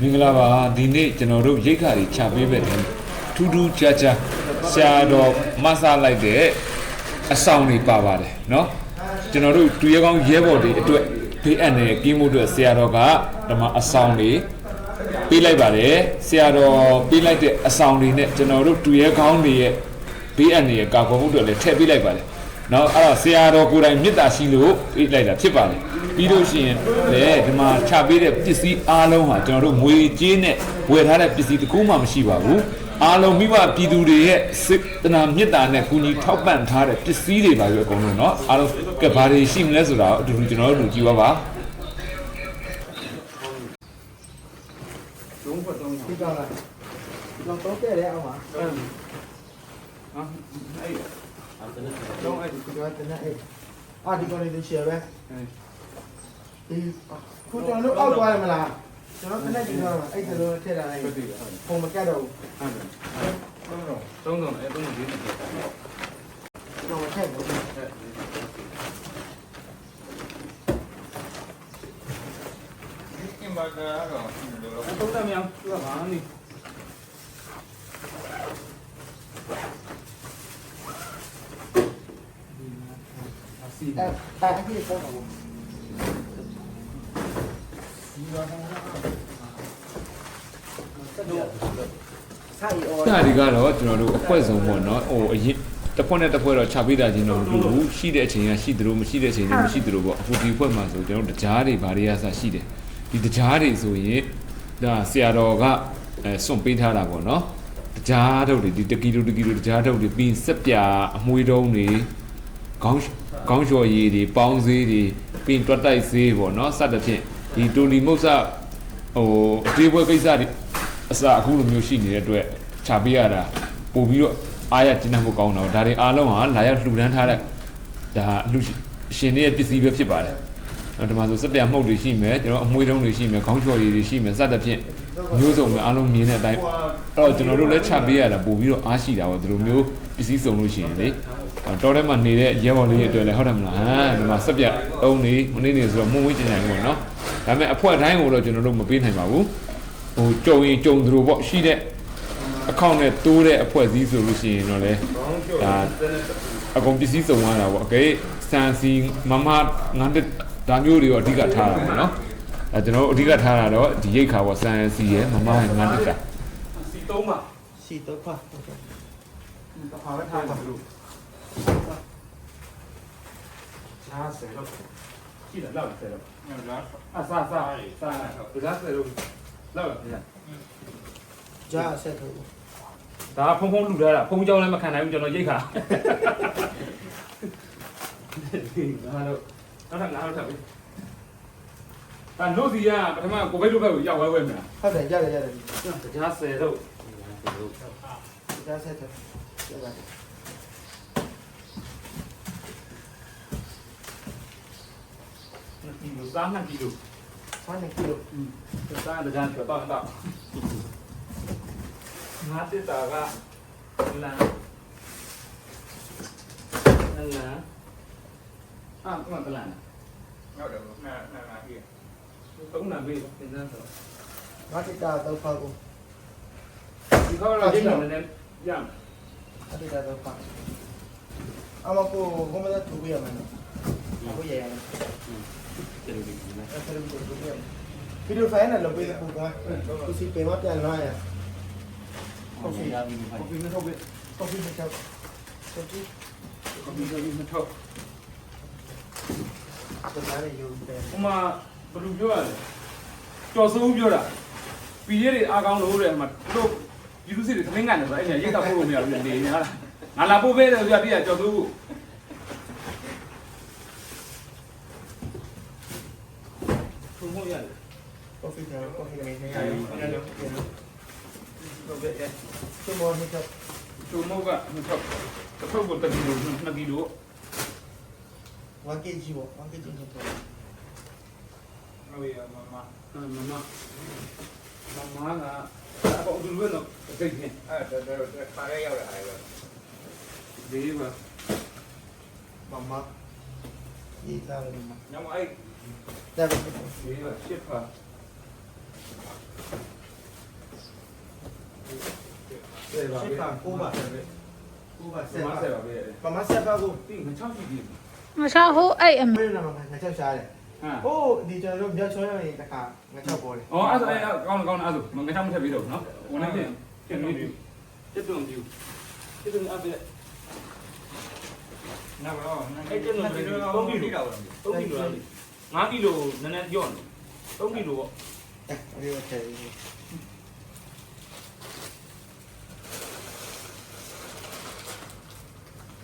မင်္ဂလာပါဒီနေ့ကျွန်တော်တို့ရိတ်ခါတွေချပေးပဲတယ်ထူးထူးခြားခြားဆရာတော်မဆလိုက်တဲ့အဆောင်တွေပါပါတယ်เนาะကျွန်တော်တို့တူရကောင်းရဲဘော်တွေအတွက်ဘေးအန္တရာယ်ကင်းမှုအတွက်ဆရာတော်ကဓမ္မအဆောင်တွေပေးလိုက်ပါတယ်ဆရာတော်ပေးလိုက်တဲ့အဆောင်တွေနဲ့ကျွန်တော်တို့တူရဲကောင်းတွေရဲ့ဘေးအန္တရာယ်ကာကွယ်မှုအတွက်လည်းထည့်ပေးလိုက်ပါတယ်เนาะအဲ့တော့ဆရာတော်ကိုယ်တိုင်မေတ္တာရှိလို့ပေးလိုက်တာဖြစ်ပါတယ် ပြီးလို့ရှိရင်လည်းဒီမှာချပေးတဲ့ပစ္စည်းအားလုံးဟာကျွန်တော်တို့ငွေကြေးနဲ့ဝယ်ထားတဲ့ပစ္စည်းတစ်ခုမှမရှိပါဘူးအားလုံးမိဘပြည်သူတွေရဲ့စေတနာမေတ္တာနဲ့ကူညီထောက်ပံ့ထားတဲ့ပစ္စည်းတွေပါပဲအကုန်လုံးเนาะအားလုံးကဘာတွေရှိမလဲဆိုတာကိုအတူတူကျွန်တော်တို့လူကြည့်ပါပါ လုံးဖတ်တော့ ဒီကောင်လားဒီကောင်တော့တဲ့လေအောင်ပါ အမ်ဟာအဲ့ တော့အဲ့ဒီကောင်တနေ့အဲ့အာဒီကောင်လေးရှယ်ပဲဒီခုကျွန်တော်တို့အောက်သွားရမလားကျွန်တော်တနေ့ဒီကောင်အဲ့ဒါလိုထည့်လာလိုက် ဖတ်ပြီဟုတ်ပုံမကတ်တော့ဘူးသုံးတော့အဲ့သုံးတော့ဒီနေ့ကျွန်တော်မထည့်ဘူးကင်ဘာကတော့သုံးတယ်မြောင်သူကဘာနိအဲ့အဲ့ဒီပုံပါဘူးဆိုင်အော်။ ဒါဒီကတော့ကျွန်တော်တို့အခွက်ဆုံးပေါ့နော်။ဟိုအရင်တစ်ဖွဲ့နဲ့တစ်ဖွဲ့တော့ခြာပေးတာချင်းတော့မဟုတ်ဘူး။ရှိတဲ့အချိန်ကရှိသလိုမရှိတဲ့အချိန်ကမရှိသလိုပေါ့။အခုဒီဖွဲ့မှာဆိုကျွန်တော်တို့တကြားတွေဘာတွေကစရှိတယ်။ဒီတကြားတွေဆိုရင်ဒါဆရာတော်ကအဲစွန့်ပေးထားတာပေါ့နော်။တကြားထုတ်တွေဒီတကီလိုတကီလိုတကြားထုတ်တွေပြီးစက်ပြအမွှေးတုံးတွေခေါင်းခေါင်းလျှော်ရည်တွေပေါင်းသေးတွေပြီးတွတ်တိုက်သေးပေါ့နော်။စသဖြင့် ဒီတူလီမုတ်ဆဟိုအသေးပွဲကိစ္စတွေအစအခုလိုမျိုးရှိနေတဲ့အတွက်ခြာပေးရတာပို့ပြီးတော့အားရကျဉ်းနှံ့မှုကောင်းတော့ဒါတွေအားလုံးဟာလာရောက်လှူဒန်းထားတဲ့ဒါလူရှင်တွေရဲ့ပစ္စည်းပဲဖြစ်ပါတယ်အဲ့ဒီမှာဆိုစက်ပြမှုတ်တွေရှိမယ်ကျွန်တော်အမွှေးတုံးတွေရှိမယ်ခေါင်းချော်ရည်တွေရှိမယ်စသဖြင့်မျိုးစုံပဲအားလုံးမြင်တဲ့အတိုင်းအဲ့တော့ကျွန်တော်တို့လည်းခြာပေးရတာပို့ပြီးတော့အားရှိတာပေါ့ဒီလိုမျိုးပစ္စည်းစုံလို့ရှိရင်လေတော်ထဲမှာနေတဲ့ရဲဘော်လေးတွေအတွက်လည်းဟုတ်တယ်မလားဟမ်ဒီမှာစက်ပြအုံးနေမနေနေဆိုတော့မုံဝေးကျင်ကြင်ပေါ့နော် ဒါပေမဲ့အဖွဲတိုင်းကိုတော့ကျွန်တော်တို့မပေးနိုင်ပါဘူးဟိုကြုံရင်ကြုံသလိုပေါ့ရှိတဲ့အကောင့်နဲ့တိုးတဲ့အဖွဲစည်းဆိုလို့ရှိရင်တော့လေဒါအကုန်ပစ္စည်းစုံသွားတာပေါ့အကဲစံစီမမငန်းတဲ့ဒါမျိုးတွေတော့အဓိကထားတာပေါ့နော်အဲကျွန်တော်တို့အဓိကထားတာတော့ဒီရိတ်ခါပေါ့စံစီရယ်မမငန်းတဲ့တာစီသုံးပါစီတော့ဖာတခါပဲထားပါလို့ရှားဆယ် တော့ရှိတယ်လောက်ဆယ်တော့ညောလားအဆာဆာဆာဒါဆယ်တော့လောက်ရဂျာဆက်ထုတ်ဒါဖုံဖုံလူထားတာဖုံကြောင်းလည်းမခံနိုင်ဘူးကျွန်တော်ရိတ်ခါဒါတော့နောက်ထပ်ငါတော့ထပ်ပြီဒါလို့စီကပထမကိုဘိတ်တို့ဘက်ကိုရောက်ဝဲဝဲမလားဟုတ်တယ်ရတယ်ရတယ်တရားဆယ်တော့ဂျာဆက်ထုတ်ရပါတယ် ဒီလိုစားမှန်ဒီလိုဆန်းနေကီလိုစားတဲ့ကြမ်းတော့တော့ငါတက်တာကလမ်းလမ်းအာကမတလမ်းဟုတ်တယ်နာနာနာကြီးသုံးနာပေးတင်စမ်းဆိုဘာတိတာတော့ဖာကိုဒီခေါက်တော့ရိတ်တယ်လည်းရမ်း ဘာတိတာတော့ဖာအမကိုကိုမတဲ့သူပြရမယ်နော်အခုရရမယ်တယ်လို့ဒီနေ့အဲ့ဒါကိုသူပြရမယ်ဗီဒီယိုဖိုင်နဲ့လုပ်ပေးတဲ့ပုံကသူစီပေမပြန်လာရဟုတ်ပြီရပြီဟုတ်ပြီမထုတ်ပြီကော်ဖီနဲ့ချောက်ကော်ဖီကော်ဖီကော်ဖီမထုတ်စကားလေးယူတယ်ဟိုမှာဘယ်လိုပြောရလဲကြော်စိုးပြောတာပီရဲတွေအားကောင်းလို့တဲ့ဟိုမှာတို့ယူသူစီတွေသမင်းကန်တယ်ဆိုအဲ့ညာရိတ်တာပို့လို့မရဘူးနေနေဟာငါလာပို့ပေးတယ်ဆိုပြပြကြော်စိုးကို ထုံမို့ရတယ် ကော်ဖီနဲ့ကော်ဖီနဲ့နေ။ရအဲတယ်အဲ့လိုဟုတ်ကဲ့သူမောနေချောက်။ထုံမို့ကနှစ်ထုပ်တစ်ထုပ်ကို1ကီလို2ကီလို1 kg ပေါ့1 kg နဲ့တော့ဟုတ်ရမမမမမမကအပေါ်သူလွယ်တော့တိတ်နေအဲ့ဒါတော့ခါရဲရောက်လာတယ်ဒီမှာမမဒီလာလို့ ဆယ်ပါပဲကိုပါဆယ်ပဲကိုပါဆယ်ပါဆယ်ပါပဲပမာဆက်ပါကိုပြီးငချောက်ကြည့်ပြီငါချောက်ဟိုအဲ့အမဘယ်နာမှာငါချောက်ရှားတယ်ဟိုဒီကျွန်တော်တို့မြောက်ချောင်းရင်တခါငါချောက်ပေါ်တယ်။အော်အဲ့ဒါအဲ့ကောင်းကောင်းအဲ့ဒါငါချောင်းမထည့်ပြီးတော့နော်။ဝင်နေတယ်။ကျွန်တော်တို့တက်တုံပြူ။တက်တုံအပ်တယ်။နားမလား။အဲ့ကျွန်တော်တို့3ကီလိုတော့3ကီလိုလား။5ကီလိုနည်းနည်းပြော့နေ။3ကီလိုပေါ့။ အဲဒီတော့ချက်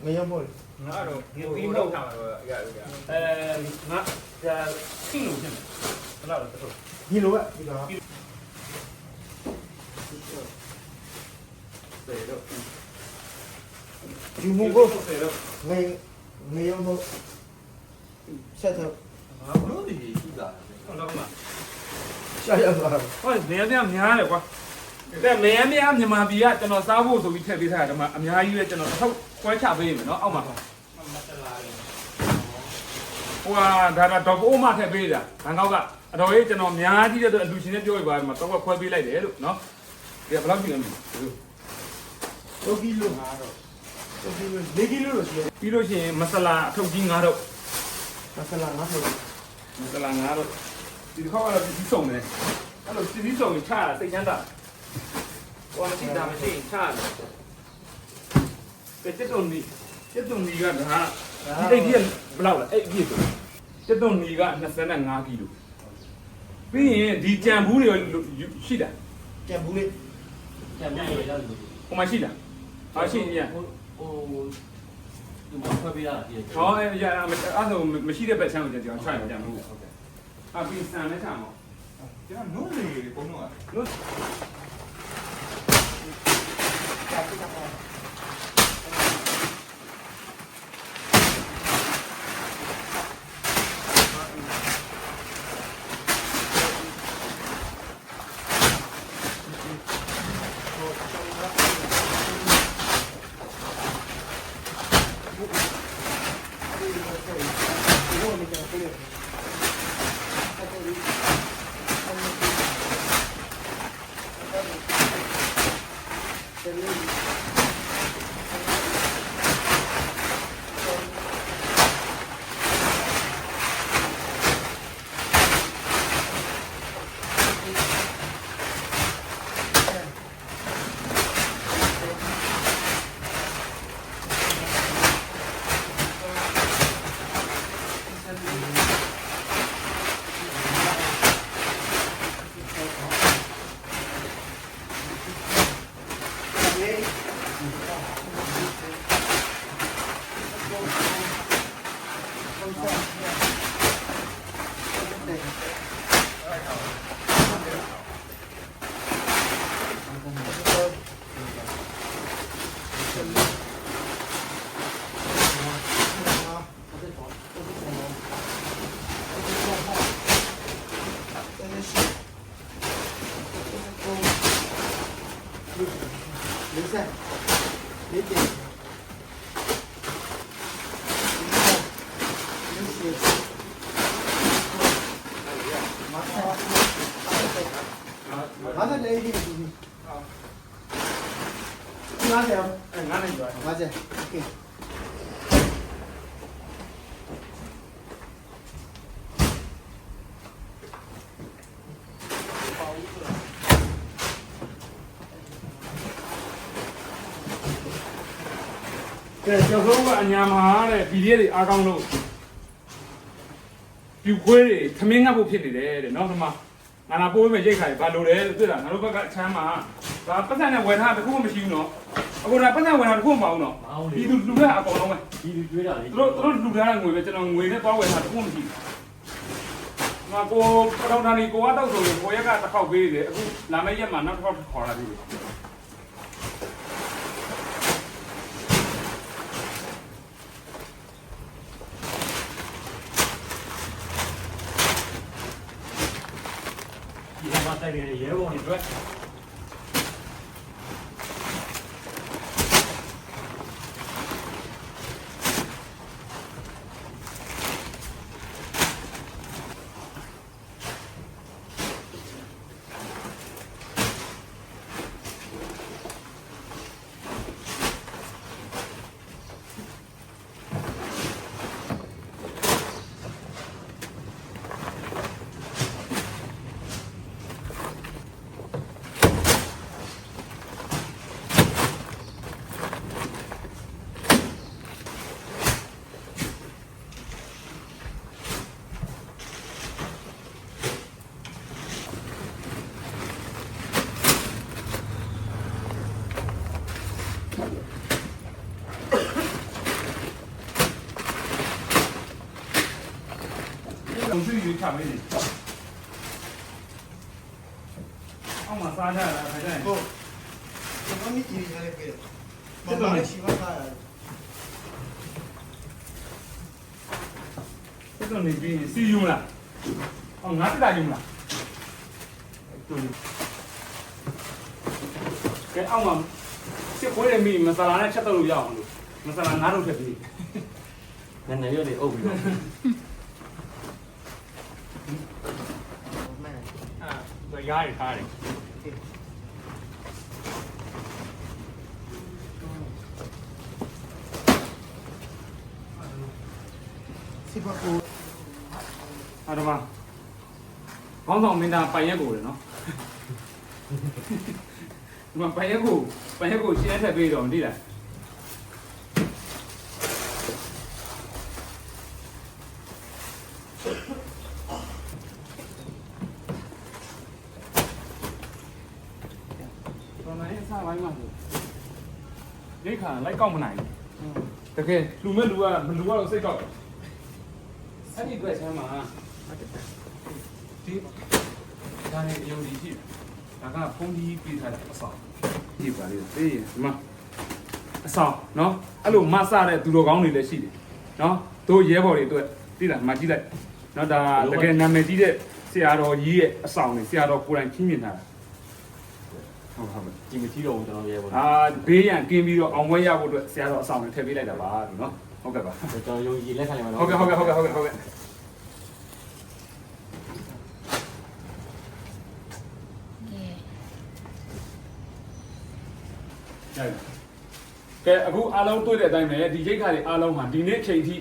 မယမို့ငါတော့ဒီပြီးတော့ထားမှာတော့ရရရအဲငါဒါကီလိုဖြစ်တယ်ဘယ်လောက်လဲတော်ဒီလိုပဲဒီတော့တယ်တော့ဒီမူကိုတယ်တော့ငယ်ငယ်မို့ဆက်တော့ငါဘလို့ဒီရှိတာဟုတ်တော့ မှာရှာရသွားဟောနေရများတယ်ကွာတဲ့မင်းများမြန်မာပြည်ကကျွန်တော်စားဖို့ဆိုပြီးထည့်ပေးထားတာဒီမှာအများကြီးပဲကျွန်တော်ထုတ်ခွဲချပေးမယ်နော်အောက်မှာမတလာရင်ဟိုဟာဒါဒါဒေါက်အိုးမထည့်ပေးတာဘန်ကောက်ကအတော်ကြီးကျွန်တော်အများကြီးတဲ့အတွက်အလူရှင်နဲ့ပြောပြပါမှာတော့ခွဲပေးလိုက်တယ်လို့နော်ဒီကဘယ်လောက်ကြည့်လဲမသိဘူးတိုကီလိုငါတော့တိုကီလို၄ကီလိုလို့ရှိတယ်ပြီးလို့ရှိရင်မဆလာအထုပ်ကြီး9တော့မဆလာငါဆိုမဆလာ9တော့ ဒီခေါက်ကတော့ဒီစုံတယ်အဲ့လိုဒီစုံချတာစိတ်ချမ်းသာဟိုမရှိတာမရှိချတယ်ကဲတက်တုံနီတက်တုံနီကဒါဒီအိတ်ကြီးဘယ်လောက်လဲအဲ့အပြည့်ဆိုတက်တုံနီက25ကီလိုပြီးရင်ဒီကြံဘူးတွေရှိတာကြံဘူးလေးကျန်ပြရရတယ်ဟိုမှာရှိတာဟာရှိရင်ဟိုဟိုဒီမှာဖွက်ပေးရတာဒီဟောအဲ့ရအဲ့ဆိုမရှိတဲ့ဘက်ဆန်းကိုကျွန်တော် try ကြံဘူး အပြီးစံနဲ့ချာမောကျွန်တော်နုံးနေပုံတော့လေး ကဲကျော်ဆုံးကအညာမှာတဲ့ဗီဒီယိုတွေအားကောင်းလို့ပြူခွေးတွေခမင်းငတ်ဖို့ဖြစ်နေတယ်တဲ့နောက်ထပ်မှာငါနာပိုးမဲ့ရိတ်ခါတွေဘာလို့လဲလို့သိလားငါတို့ဘက်ကအချမ်းမှာဒါပတ်စံနဲ့ဝယ်ထားတခုမှမရှိဘူးနော်အခုဒါပတ်စံဝယ်ထားတခုမှမအောင်နော်မအောင်ဒီလေလူလူကအကောင်လုံးပဲဒီလူကျွေးတာလေသူတို့သူတို့လူထားတဲ့ငွေပဲကျွန်တော်ငွေနဲ့သွားဝယ်ထားတခုမှမရှိဘူးငါကိုပထောင်တာနေကိုကတော့ဆိုရင်ကိုရက်ကတစ်ခေါက်ပေးတယ်အခုလာမယ့်ရက်မှာနောက်တစ်ခေါက်ခေါ်လာပြီ ဒီမှာတိုက်နေတဲ့ရဲ ချပေးနေအောက်မှာစားကြရတာခါကြရင်ဟုတ်ကျွန်တော်မိကြီးရလေးပြေမမလေးရှိပါသားရတယ်စစ်စုံနေပြီးရင်စီယူမလားအော်ငါတက်တာယူမလားတူနေကဲအောက်မှာစစ်ပွဲရမိမဆလာနဲ့ချက်တော့လို့ရအောင်လို့မဆလာငါးတော့ထည့်ပြီးနည်းနည်းရွက်တွေအုပ်ပြီးတော့ မှန် အဲရားရထားတယ်စီပါကိုအဲ့ဒါမှခေါင်းဆောင်မင်းသားပိုင်ရက်ကိုလေနော်ဒီမှာပိုင်ရက်ကိုပိုင်ရက်ကိုရှင်းထည့်ပေးတော့တိလားတော်နိုင်အ စားပိုင်းမှာဆိုရိတ်ခါလိုက်ကောက်မနိုင်ဘူးတကယ်လူမဲ့လူကမလူကတော့စိတ်ကောက်တယ်အဲ့ဒီအတွက်ဆမ်းမှာဒီဒါနဲ့အယုံကြည်ရှိတယ်ဒါကဖုန်းကြီးပေးထားတဲ့အဆောင်ဒီပါလေသိရင်ဒီမှာအဆောင်နော်အဲ့လိုမဆတဲ့သူတော်ကောင်းတွေလည်းရှိတယ်နော်တို့ရဲဘော်တွေအတွက်သိလားမကြည့်လိုက်နော်ဒါတကယ်နာမည်ကြီးတဲ့ဆရာတော်ကြီးရဲ့အဆောင်တွေဆရာတော်ကိုယ်တိုင်ချင်းမြင်ထားတာ ဟုတ်ဟုတ်ကြည့်မကြည့်တော့ဘူးကျွန်တော်ရဲပေါ့အာဘေးရန်ကင်းပြီးတော့အောင်ပွဲရဖို့အတွက်ဆရာတော်အဆောင်တွေထည့်ပေးလိုက်တာပါလို့နော်ဟုတ်ကဲ့ပါကျွန်တော်ယုံကြည်လက်ခံလိုက်မှာဟုတ်ကဲ့ဟုတ်ကဲ့ဟုတ်ကဲ့ဟုတ်ကဲ့ဟုတ်ကဲ့ကဲအခုအားလုံးတွေ့တဲ့အတိုင်းပဲဒီရိတ်ခါတွေအားလုံးဟာဒီနေ့အချိန်ထိ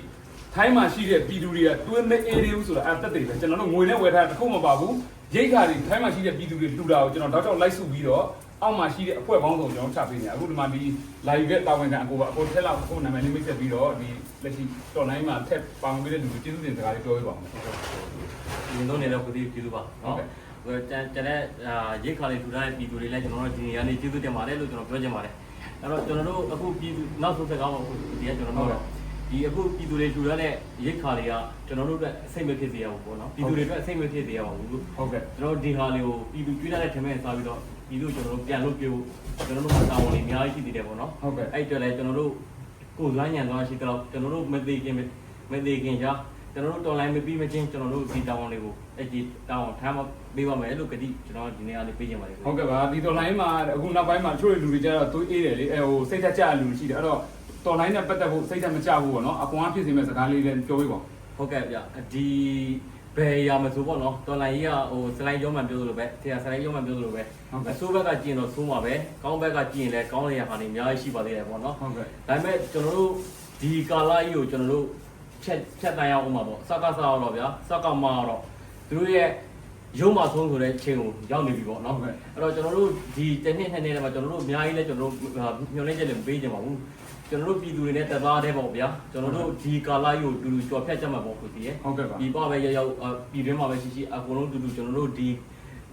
ထိုင်းမှာရှိတဲ့ပြည်သူတွေကတွင်းမအေးသေးဘူးဆိုတာအသက်တွေပဲကျွန်တော်တို့ငွေနဲ့ဝယ်ထားတစ်ခုမပါဘူးရိတ်ခါတွေထိုင်းမှာရှိတဲ့ပြည်သူတွေလှူတာကိုကျွန်တော်တောက်တောက်လိုက်စုပြီးတော့ အောက်မှာရှိတဲ့အဖွဲ့ပေါင်းစုံကျွန်တော်ချပေးနေအခုဒီမှာဒီ live ကတာဝန်ခံအကိုပါအကိုထက်လောက်အခုနာမည်လေးမိတ်ဆက်ပြီးတော့ဒီလက်ရှိ online မှာထက်ပါဝင်ပေးတဲ့လူတွေကျေးဇူးတင်စကားလေးပြောပြပါဦးဒီတော့နေတော့ပြည်သူပြည်သူပါနော်ဟိုတန်တတဲ့ရိတ်ခါလေးထူထားတဲ့ပြည်သူတွေလည်းကျွန်တော်တို့ဒီနေရာနေကျေးဇူးတင်ပါတယ်လို့ကျွန်တော်ပြောချင်ပါတယ်အဲ့တော့ကျွန်တော်တို့အခုပြည်သူနောက်ဆုံးစကားမှာဒီကကျွန်တော်တို့ဒီအခုပြည်သူတွေထူထားတဲ့ရိတ်ခါလေးကကျွန်တော်တို့အတွက်အစိမ့်မဖြစ်စေရဘူးပေါ့နော်ပြည်သူတွေအတွက်အစိမ့်မဖြစ်စေရပါဘူးဟုတ်ကဲ့ကျွန်တော်ဒီဟာလေးကိုပြည်သူကျွေးထားတဲ့ထမင်းစားပြီးတော့ ပြည်သူကျွန်တော်တို့ပြန်လို့ပြုကျွန်တော်တို့မှာတာဝန်တွေအများကြီးရှိသေးတယ်ပေါ့နော်ဟုတ်ကဲ့အဲ့အတွက်လည်းကျွန်တော်တို့ကိုယ်လွှမ်းညံသွားရှိတော့ကျွန်တော်တို့မသေးခင်မသေးခင်ကြာကျွန်တော်တို့တော်လိုင်းမပြီးမချင်းကျွန်တော်တို့ဒီတာဝန်တွေကိုအဲ့ဒီတာဝန်ထားမပေးပါမယ်လို့ကတိကျွန်တော်ဒီနေ့အားလေးပေးချင်ပါတယ်ဟုတ်ကဲ့ပါဒီ online မှာအခုနောက်ပိုင်းမှာချို့လူတွေကြတော့သွေးအေးတယ်လေအဲဟိုစိတ်သက်ကြလူရှိတယ်အဲ့တော့ online နဲ့ပတ်သက်ဖို့စိတ်သက်မကြဘူးပေါ့နော်အကွန်အဖြစ်စီမဲ့စကားလေးလည်းပြောပြပါဦးဟုတ်ကဲ့ဗျဒီ ဘယ်ရမဆိုပေါ့နော်တော်လိုင်းကြီးကဟိုစလိုင်းရောမှန်ပြောသလိုပဲဆရာစလိုင်းရောမှန်ပြောသလိုပဲအဆိုးဘက်ကကျင်တော့ဆိုးမှာပဲကောင်းဘက်ကကျင်လဲကောင်းတဲ့ရဟာနေအများကြီးရှိပါသေးတယ်ပေါ့နော်ဟုတ်ကဲ့ဒါပေမဲ့ကျွန်တော်တို့ဒီကာလကြီးကိုကျွန်တော်တို့ဖြတ်ဖြတ်တန်းရအောင်ပါပေါ့စကားစားတော့ဗျာစကားမတော့သူတို့ရဲ့ရုံးမဆုံးဆိုတဲ့ချိန်ကိုရောက်နေပြီပေါ့နော်အဲ့တော့ကျွန်တော်တို့ဒီတစ်နှစ်နှစ်နှစ်ထဲမှာကျွန်တော်တို့အများကြီးလဲကျွန်တော်တို့မျှော်လင့်ချက်လည်းမပေးကြပါဘူး ကျွန်တော်တို့ပြည်သူတွေနဲ့တက်သားတဲ့ပေါ့ဗျာကျွန်တော်တို့ဒီကာလကြီးကိုတူတူကြော်ဖြတ်ကြမှာပေါ့ကိုတည်ရဲ့ ဟုတ်ကဲ့ပါ ဒီပေါ့ပဲရောက်ရောက်ပြည်တွင်းမှာပဲရှိရှိအကုန်လုံးတူတူကျွန်တော်တို့ဒီ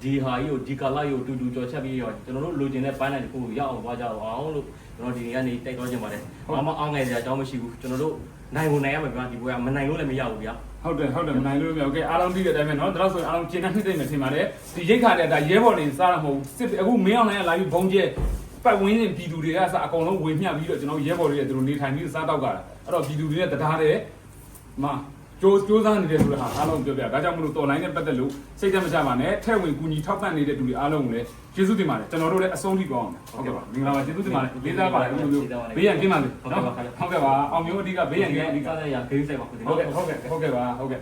ဒီဟာကြီးကိုဒီကာလကြီးကိုတူတူကြော်ချက်ပြီးရောကျွန်တော်တို့လိုချင်တဲ့ပိုင်းလိုက်တစ်ခုကိုရအောင်သွားကြအောင်လို့ကျွန်တော်ဒီနေ့ကနေတိုက်သွားခြင်းပါတယ်။ဘာမှအောင်းငယ်စရာအကြောင်းမရှိဘူးကျွန်တော်တို့နိုင်ကိုနိုင်ရမှာဗျာဒီပွဲကမနိုင်လို့လည်းမရဘူးဗျာ ဟုတ်တယ်ဟုတ်တယ်မနိုင်လို့မရဘူးကဲအားလုံးသိတဲ့အတိုင်းပဲเนาะဒါတော့ဆိုရင်အားလုံးကျင်းနှိမ့်သိမ့်မယ်ထင်ပါတယ်ဒီရိတ်ခါတဲ့ဒါရဲဘော်တွေစားတာမဟုတ်ဘူးစစ်အခုမင်းအောင်လိုင်းကလာပြီးဘုံကျဲ ပတ်ဝန်းကျင်ပြည်သူတွေကစအကုန်လုံးဝင်မျှပြီးတော့ကျွန်တော်ရဲဘော်တွေရဲ့သူတို့နေထိုင်ပြီးစားတော့ကြတာအဲ့တော့ပြည်သူတွေနဲ့တရားတဲ့မှာကြိုးကြိုးစားနေတယ်ဆိုတဲ့ဟာအားလုံးပြောပြဒါကြောင့်မလို့တော်လိုင်းနဲ့ပတ်သက်လို့စိတ်သက်မချပါနဲ့ထဲဝင်ကူညီထောက်ပံ့နေတဲ့လူတွေအားလုံးကိုလည်းကျေးဇူးတင်ပါတယ်ကျွန်တော်တို့လည်းအဆုံးထိကောင်းအောင်ဟုတ်ကဲ့ပါမင်္ဂလာပါကျေးဇူးတင်ပါတယ်လေးစားပါတယ်လို့ဘေးရန်ကင်းပါစေနော်ဟုတ်ကဲ့ပါအောင်မျိုးအဓိကဘေးရန်ကင်းအဓိကစားတဲ့ရဂိမ်းဆိုင်ပါကိုဒီဟုတ်ကဲ့ဟုတ်ကဲ့ဟုတ်ကဲ့ပါဟုတ်ကဲ့